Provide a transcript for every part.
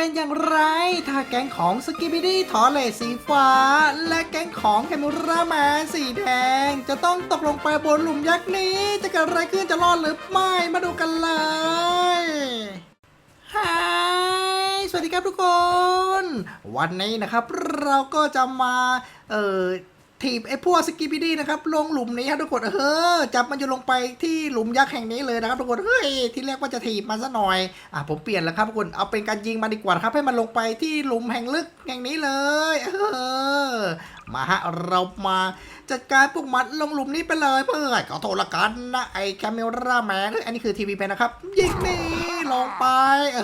เป็นอย่างไร ถ้าแก๊งของสกิบิดี้ทอเลสีฟ้า และแก๊งของแคมูราแมนสีแดง จะต้องตกลงไปบนหลุมยักษ์นี้ จะเกิดอะไรขึ้นจะรอดหรือไม่ มาดูกันเลยฮายสวัสดีครับทุกคน วันนี้นะครับ เราก็จะมา เอ่อ ถีบไอ้พวกสกิบิดี้นะครับลงหลุมนี้ครับทุกคนเออจับมันจะลงไปที่หลุมยักษ์แห่งนี้เลยนะครับทุกคนเฮ้ยที่แรกว่าจะถีบมันซะหน่อยอะผมเปลี่ยนแล้วครับทุกคนเอาเป็นการยิงมันดีกว่าครับให้มันลงไปที่หลุมแห่งลึกแห่งนี้เลยเออมาฮะเรามาจัดการพวกมันลงหลุมนี้ไปเลยเพื่อนขอโทษละกันนะไอ้แคมเมราแมนอันนี้คือทีวีเพนนะครับยิงนี่ลงไปเอ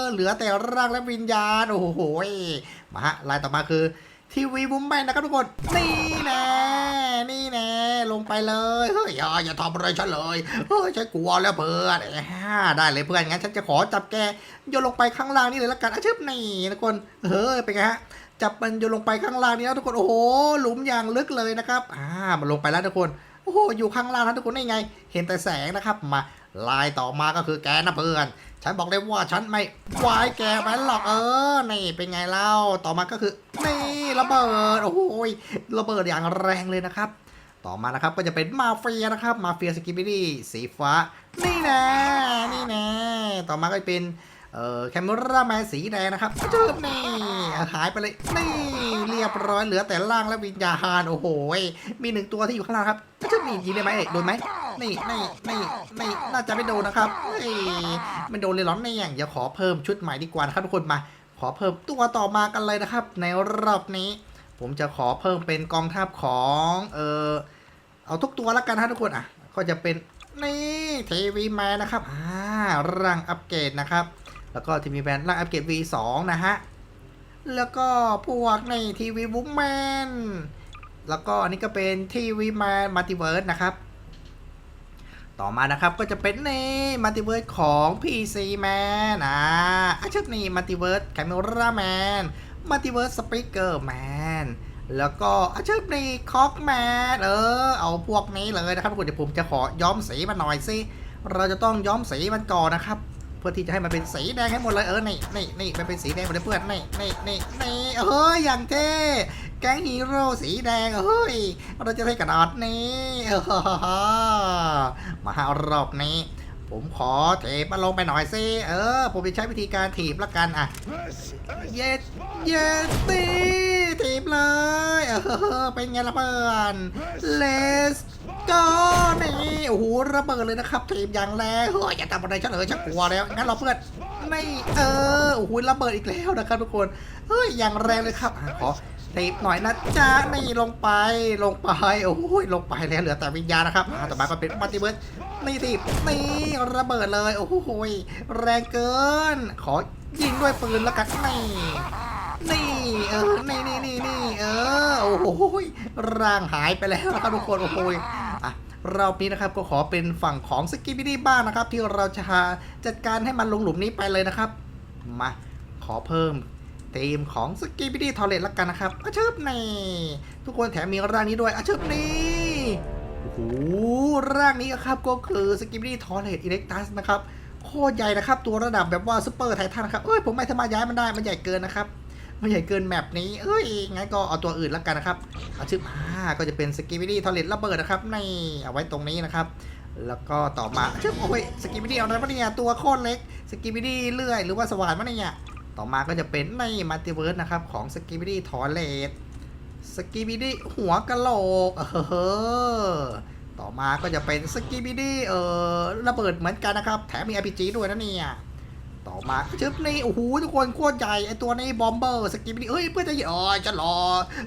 อเหลือแต่ร่างและวิญญาณโอ้โหมาฮะลายต่อมาคือ ทีวีบุ้มแมนะครับทุกคน นี่แน่นี่แน่ลงไปเลย เฮ้ย อย่าอย่าทำอะไรฉันเลย เฮ้ยฉันกลัวแล้วเพื่อนอ่าได้เลยเพื่อนงั้นฉันจะขอจับแกโยนลงไปข้างล่างนี่เลยละกันอาชึบนี่ทุกคน เฮ้ยเป็นไงฮะจับมันโยนลงไปข้างล่างนี่แล้วทุกคน โอ้โห หลุมอย่างลึกเลยนะครับ อ่า มันลงไปแล้วทุกคน โอ้โห อยู่ข้างล่างนะทุกคนนี่ไง เห็นแต่แสงนะครับ มาลายต่อมาก็คือแกนะเพื่อน ฉันบอกได้ว่าฉันไม่ไว้แกไว้หรอกเออ นี่เป็นไงเล่า ต่อมาก็คือ นี่ระเบิด โอ้ยระเบิดอย่างแรงเลยนะครับ ต่อมานะครับก็จะเป็นมาเฟียนะครับ มาเฟียสกิบิลี่สีฟ้า นี่แน่นี่แน่ต่อมาก็เป็นเอ่อแคมเมราแมนสีแดงนะครับจืบนี่หายไปเลย นี่ เรียบร้อยเหลือแต่ล่างและวิญญาณโอ้โหมีหนึ่งตัวที่อยู่ข้างล่างครับจืบนี่ยิงได้ไหมโดนไหมนี่นี่นี่นี่น่าจะไม่โดนนะครับไม่โดนเลยหรอเนี่ยเดี๋ยวขอเพิ่มชุดใหม่ดีกว่านะครับทุกคนมา ขอเพิ่มตัวต่อมากันเลยนะครับ ในรอบนี้ ผมจะขอเพิ่มเป็นกองทัพของเออเอาทุกตัวแล้วกันนะทุกคนอะ ก็จะเป็นนี่ทีวีแมนนะครับอ่าร่างอัปเกรดนะครับ แล้วก็ทีวีแมนร่างอัปเกรด V2 นะฮะ แล้วก็พวกในทีวีบุ๊กแมนแล้วก็อันนี้ก็เป็นทีวีแมนมัลติเวิร์สนะครับ ต่อมานะครับก็จะเป็นในมัลติเวิร์สของ PC Man อ่าอาชุดนี้มัลติเวิร์สแคมเมราแมนมัลติเวิร์สสปีกเกอร์แมนแล้วก็อาชุดนี้คอกแมนเออ เอาพวกนี้เลยนะครับทุกคนเดี๋ยวผมจะขอย้อมสีมันหน่อยสิ เราจะต้องย้อมสีมันก่อนนะครับ เพื่อที่จะให้มันเป็นสีแดงให้หมดเลยเออนี่นี่นี่มันเป็นสีแดงหมดเลยเพื่อนนี่นี่นี่นี่เฮ้ยอย่างเท่แก๊งฮีโร่สีแดงเฮ้ยเราจะได้กระดาษนี้มาหารอบนี้ ผมขอเทมันลงไปหน่อยสิเออ ผมจะใช้วิธีการถีบละกันอะเย็ดเย็ดตีถีบเลยเออเป็นไงล่ะเพื่อน let's go นี่โอ้โหระเบิดเลยนะครับถีบอย่างแรงเฮ้ยอย่าทำอะไรฉันเลยฉันกลัวแล้วงั้นเราเพื่อนไม่เออโอ้โหระเบิดอีกแล้วนะครับทุกคนเฮ้ยอย่างแรงเลยครับขอถีบหน่อยนะจ๊ะนี่ลงไปลงไปโอ้ยลงไปแล้วเหลือแต่วิญญาณนะครับอะต่อมาก็เป็นมัลติเวิร์สนี่ถีบนี่ระเบิดเลยโอ้โหแรงเกิน ขอยิงด้วยปืนแล้วกันนี่นี่เออนี่นี่นี่นี่เออโอ้โหยร่างหายไปแล้วนะครับทุกคนโอ้โหย รอบนี้นะครับก็ขอเป็นฝั่งของสกิบิดี้บ้างนะครับ ที่เราจะจัดการให้มันลงหลุมนี้ไปเลยนะครับ มาขอเพิ่มทีมของสกิบิดี้ทอเรตละกันนะครับอาชิบนี่ทุกคนแถมมีร่างนี้ด้วยอาชิบนี่โอ้โหร่างนี้ครับก็คือสกิบิดี้ทอเรตอิเล็กตัสนะครับโคตรใหญ่นะครับ ตัวระดับแบบว่าซูเปอร์ไททันครับเอ้ยผมไม่สามารถย้ายมันได้มันใหญ่เกินนะครับ ไม่ใหญ่เกินแมปนี้เอ้ย งั้นก็เอาตัวอื่นแล้วกันนะครับเอาชื่อมาก็จะเป็นสกิ b ิดี้ทอร์เรตระเบิดนะครับในเอาไว้ตรงนี้นะครับ แล้วก็ต่อมาชื่อโอ้ยสกิ b ิดี้เอาอะไรวะเนี่ยตัวโคตรเล็กสกิ b ิดี้เลื่อยหรือว่าสว่านวะเนี่ยต่อมาก็จะเป็นในมัลติเวิร์สนะครับของสกิ b ิดี้ทอร์เรตสกิบิดี้หัวกะโหลกเออต่อมาก็จะเป็นสกิบิดี้เออระเบิดเหมือนกันนะครับ แถมมี RPG ด้วยนะเนี่ย ต่อมาชึบนี่โอ้โหทุกคนโคตรใหญ่ไอตัวนี้บอมเบอร์สกิปนี่เฮ้ยเพื่อนจะเอ๋อจะรอ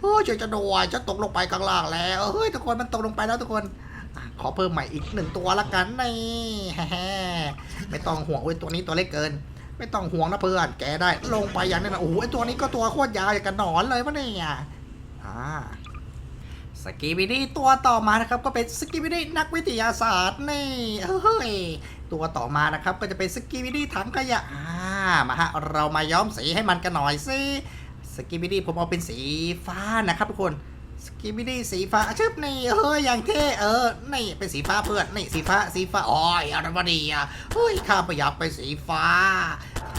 เฮ้ยช่วยจะโด้วยจะตกลงไปข้างล่างแล้วเฮ้ยทุกคนมันตกลงไปแล้วทุกคนขอเพิ่มใหม่อีกหนึ่งตัวละกันนี่แฮ่ไม่ต้องห่วงเว้ยตัวนี้ตัวเล็กเกิน ไม่ต้องห่วงนะเพื่อนแกได้ลงไปอย่างนี้นะโอ้โหไอตัวนี้ก็ตัวโคตรยาวอย่างกับหนอนเลยวะเนี่ยอ่าสกิบิดี้ตัวต่อมานะครับก็เป็นสกิบิดี้นักวิทยาศาสตร์นี่เฮ้ย ตัวต่อมานะครับ ก็จะเป็นสกิบิดี้ถังขยะอ่ามาฮะเรามาย้อมสีให้มันกันหน่อยสิสกิบิดี้ผมเอาเป็นสีฟ้านะครับทุกคนสกิบิดี้สีฟ้าชึบนี่เฮ้ยอย่างเท่เออนี่เป็นสีฟ้าเพื่อนนี่สีฟ้าสีฟ้าอ๋อยอะไรวะเนี่ยเฮ้ยข้าไม่อยากเป็นสีฟ้า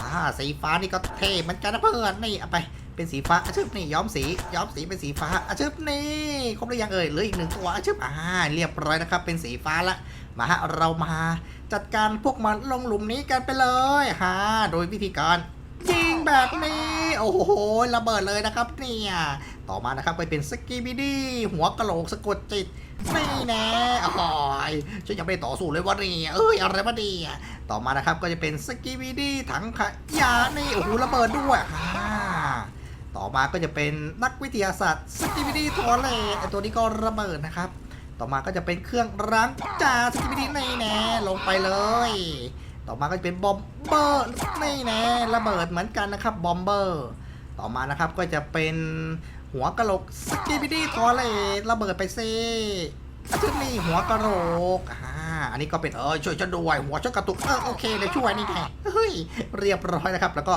อ่าอ่าสีฟ้านี่ก็เท่เหมือนกันนะเพื่อนนี่เอาไป เป็นสีฟ้าอาชึบนี่ย้อมสีย้อมสีเป็นสีฟ้าอาชึบนี่ครบหรือยังเอ่ยเหลืออีกหนึ่งตัวอาชึบอ่าเรียบร้อยนะครับเป็นสีฟ้าละมาฮะเรามาจัดการพวกมันลงหลุมนี้กันไปเลยฮะโดยวิธีการยิงแบบนี้โอ้โหระเบิดเลยนะครับเนี่ยต่อมานะครับไปเป็นสกีบิดี้หัวกะโหลกสะกดจิตนี่แน่โอ้ยฉันยังไม่ได้ต่อสู้เลยวะเนี่ยเอ้ยอะไรวะเนี่ยต่อมานะครับก็จะเป็นสกีวีดีถังขยะนี่โอ้โหระเบิดด้วยอ่า ต่อมาก็จะเป็นนักวิทยาศาสตร์สกีวีดีทอเลตไอตัวนี้ก็ระเบิดนะครับ ต่อมาก็จะเป็นเครื่องล้างจานสกีวีดีนี่แน่ลงไปเลย ต่อมาก็จะเป็นบอมเบอร์ในแน่ระเบิดเหมือนกันนะครับบอมเบอร์ต่อมานะครับก็จะเป็นหัวกะโหลกสกีวีดีทอเลตระเบิดไปซิอชุดนี่หัวกะโหลกอ่าอันนี้ก็เป็นเออช่วยฉันด้วยหัวฉันกระตุกเออโอเคเดี๋ยวช่วยนี่ไงเฮ้ยเรียบร้อยนะครับ แล้วก็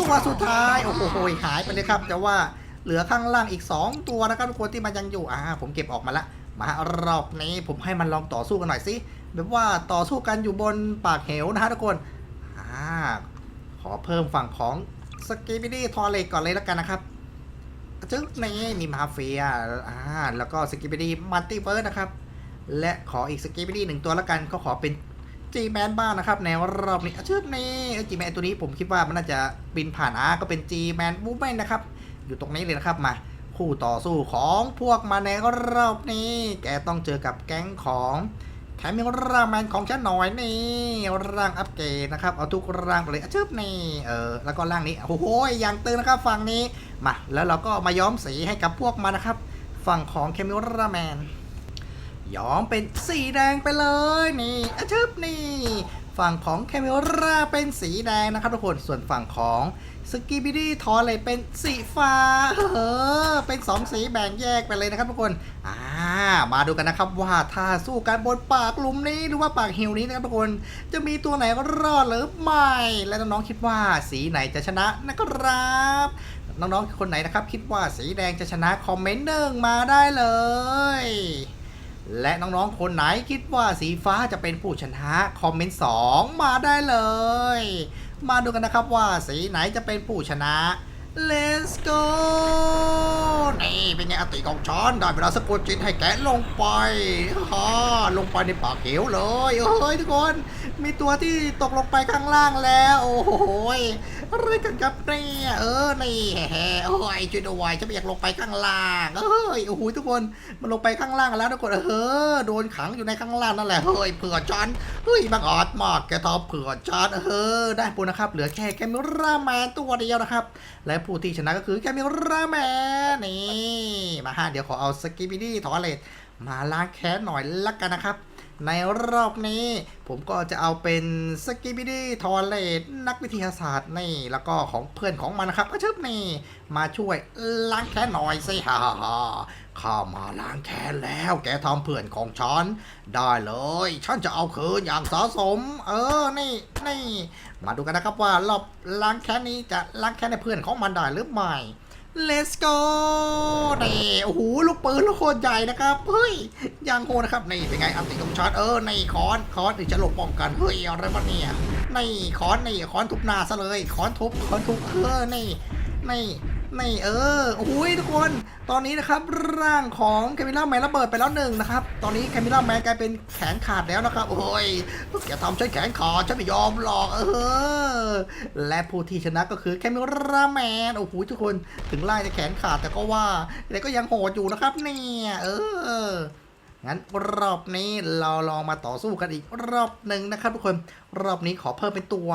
ตัวสุดท้าย โอ้โหหายไปเลยครับ แต่ว่าเหลือข้างล่างอีก 2 ตัวนะครับทุกคนที่มันยังอยู่อ่าผมเก็บออกมาละ มารอบนี้ผมให้มันลองต่อสู้กันหน่อยสิแบบว่าต่อสู้กันอยู่บนปากเหวนะฮะทุกคนอ่าขอเพิ่มฝั่งของสกีบิดี้ทอเลกก่อนเลยแล้วกันนะครับจึ๊กนี่มีมาเฟียอ่าแล้วก็สกีบิดี้มัลติเวิร์สนะครับ และขออีกสกีบิดี้หนึ่งตัวแล้วกันก็ขอเป็น จีแมนบ้างนะครับแนวรอบนี้อะชื่อนี่จีแมนตัวนี้ผมคิดว่ามันน่าจะบินผ่านอาก็เป็นจีแมนบูแมนนะครับ อยู่ตรงนี้เลยนะครับมา คู่ต่อสู้ของพวกมาในรอบนี้ แกต้องเจอกับแก๊งของแถมยังร่างแมนของฉันหน่อยนี่ร่างอัปเกรดนะครับเอาทุกร่างไปเลยอชึบนี่เออแล้วก็ร่างนี้โอ้โหอย่างตึงนะครับฝั่งนี้มาแล้วเราก็มาย้อมสีให้กับพวกมันนะครับ ฝั่งของเคมิราแมน ย้อมเป็นสีแดงไปเลยนี่อะชึบนี่ ฝั่งของแคมิราเป็นสีแดงนะครับทุกคนส่วนฝั่งของสกีบิดี้ทอเลยเป็นสีฟ้าเออเป็นสองสีแบ่งแยกไปเลยนะครับทุกคนอ่ามาดูกันนะครับว่าถ้าสู้กันบนปากหลุมนี้หรือว่าปากหิวนี้นะครับทุกคนจะมีตัวไหนรอดหรือไม่ และน้องๆคิดว่าสีไหนจะชนะนะครับน้องๆคนไหนนะครับ คิดว่าสีแดงจะชนะคอมเมนต์หนึ่งมาได้เลย และน้องๆ คนไหนคิดว่าสีฟ้าจะเป็นผู้ชนะ คอมเมนต์ 2 มาได้เลย มาดูกันนะครับว่าสีไหนจะเป็นผู้ชนะ Let's go นี่เป็นไงอติของช้อนได้เวลาสะกดจิตให้แกลงไปฮ่าลงไปในปากเหวเลยเอ้ยทุกคน มีตัวที่ตกลงไปข้างล่างแล้ว โอ้โหอะไรกันครับเนี่ยเออ นี่แฮ่โอ้ยช่วยด้วยฉันไม่อยากลงไปข้างล่างเอ้ย โอ้โหทุกคน มันลงไปข้างล่างแล้วทุกคน เออ โดนขังอยู่ในข้างล่างนั่นแหละ เฮ้ย เผื่อฉัน เฮ้ยบังอาจมากแกทอเผื่อฉันเออ ได้ปุนะครับ เหลือแค่แคมิราแมนตัวเดียวนะครับ และผู้ที่ชนะก็คือแคมิราแมนนี่มาฮะเดี๋ยวขอเอาสกิบิดี้ทอเลตมาล้างแค้นหน่อยละกันนะครับ ในรอบนี้ผมก็จะเอาเป็นสกิบิดี้ทอเลตนักวิทยาศาสตร์นี่ แล้วก็ของเพื่อนของมันนะครับก็ชึบนี่ มาช่วยล้างแค้นหน่อยสิฮ่าฮ่าฮ่า ข้ามาล้างแค้นแล้วแกทำเพื่อนของฉัน ได้เลย ฉันจะเอาคืนอย่างสะสม เออ นี่นี่ มาดูกันนะครับว่ารอบล้างแค้นนี้จะล้างแค้นในเพื่อนของมันได้หรือไม่ Let's go นี่โอ้โหลูกปืนลูกโคตรใหญ่นะครับ เฮ้ยยังโหดนะครับ นี่เป็นไงอันติของชาร์จเออนี่คอนคอนนี่จะหลบป้องกันเฮ้ยอะไรวะเนี่ยนี่คอนนี่คอนทุบหน้าซะเลยคอนทุบคอนทุบเออนี่นี่ นี่เออโอ้ยทุกคน ตอนนี้นะครับร่างของแคมิล่าแมนระเบิดไปแล้วหนึ่งนะครับ ตอนนี้แคมิล่าแมนกลายเป็นแขนขาดแล้วนะครับ โอ้ยอย่าทำฉันแขนขาดฉันไม่ยอมหรอก เออ และผู้ที่ชนะก็คือแคมิล่าแมน โอ้โหทุกคน ถึงไล่จะแขนขาดแต่ก็ว่าแต่ก็ยังโหดอยู่นะครับเนี่ยเอองั้นรอบนี้เราลองมาต่อสู้กันอีกรอบหนึ่งนะครับทุกคน รอบนี้ขอเพิ่มเป็นตัว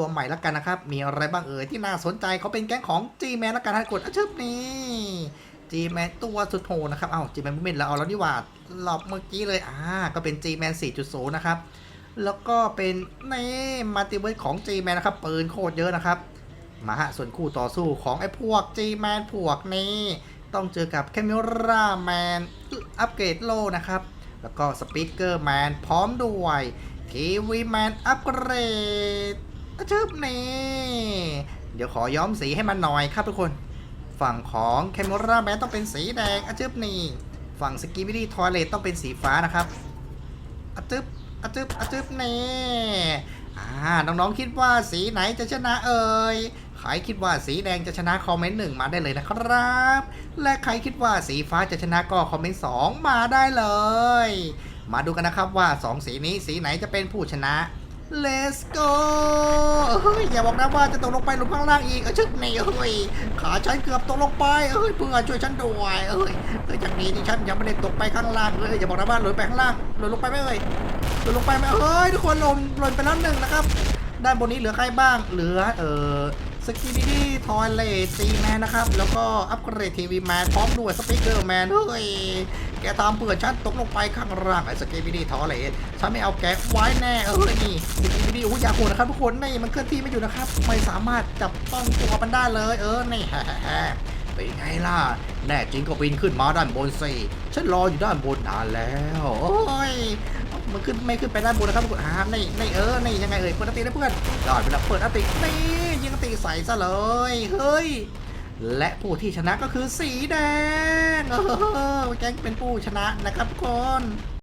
ตัวใหม่แล้วกันนะครับ มีอะไรบ้างเอ่ยที่น่าสนใจเขาเป็นแก๊งของ G-Man แล้วกันให้กดอะชึบนี่ G-Man ตัวสุดโหดนะครับ เอ้า G-Man ไม่เป็นเราเอาแล้วนี่หว่ารอบเมื่อกี้เลย อ่า ก็เป็น G-Man 4.0 นะครับ แล้วก็เป็นนี่มัลติเวิร์สของ G-Man นะครับ ปืนโคตรเยอะนะครับ มาฮะ ส่วนคู่ต่อสู้ของไอ้พวก G-Man พวกนี้ ต้องเจอกับแคมิราแมนอัปเกรดโลนะครับ แล้วก็สปีกเกอร์แมนพร้อมด้วยทีวีแมนอัปเกรด อะชึบนี่เดี๋ยวขอย้อมสีให้มันหน่อยครับทุกคน ฝั่งของแคมราแมนต้องเป็นสีแดงอะชึบนี่ ฝั่งสกีบิดี้ทอยเลตต้องเป็นสีฟ้านะครับอะจึบอะจึบอะจึบนี่อ่าน้องๆคิดว่าสีไหนจะชนะเอ่ยใครคิดว่าสีแดงจะชนะคอมเมนต์หนึ่งมาได้เลยนะครับ และใครคิดว่าสีฟ้าจะชนะก็คอมเมนต์สองมาได้เลย มาดูกันนะครับว่าสองสีนี้สีไหนจะเป็นผู้ชนะ Let's go เฮ้ยอย่าบอกนะว่าจะตกลงไปหลุมข้างล่างอีกเอชึกนี่เฮ้ยขาฉันเกือบตกลงไปเอ้ยเพื่อนช่วยฉันด้วยเอ้ยเอ้ยจากนี้ที่ฉันยังไม่ได้ตกไปข้างล่างเลยอย่าบอกนะว่าหล่นไปข้างล่างหล่นลงไปไหมเอ้ยหล่นลงไปไหมเฮ้ยทุกคนหล่นหล่นไปแล้วหนึ่งนะครับด้านบนนี้เหลือใครบ้างเหลือเอ่อ กิบิดี้ทอยเลทซีแมนนะครับ แล้วก็อัปเกรดทีวีแมนพร้อมด้วยสปีกเกอร์แมน เฮ้ย แกตามเปื่อนฉันตกลงไปข้างล่างไอ้สกิบิดี้ทอยเลทฉันไม่เอาแกไว้แน่เออนี่สกิบิดี้โอ้ยอยาโหดนะครับทุกคนนี่มันเคลื่อนที่ไม่อยู่นะครับ ไม่สามารถจับต้องตัวมันได้เลย เออ นี่เป็นไงล่ะ แน่จริงก็บินขึ้นมาด้านบนสิฉันรออยู่ด้านบนนานแล้วโอ้ยมันขึ้นไม่ขึ้นไปด้านบนนะครับทุกคนอ่านี่นี่เออนี่ยังไงเอ่ยเปิดอันติได้เพื่อนได้เวลาเปิดอัตินี่ ติใส่ซะเลย เฮ้ย และผู้ที่ชนะก็คือสีแดง เออแก๊งเป็นผู้ชนะนะครับทุกคน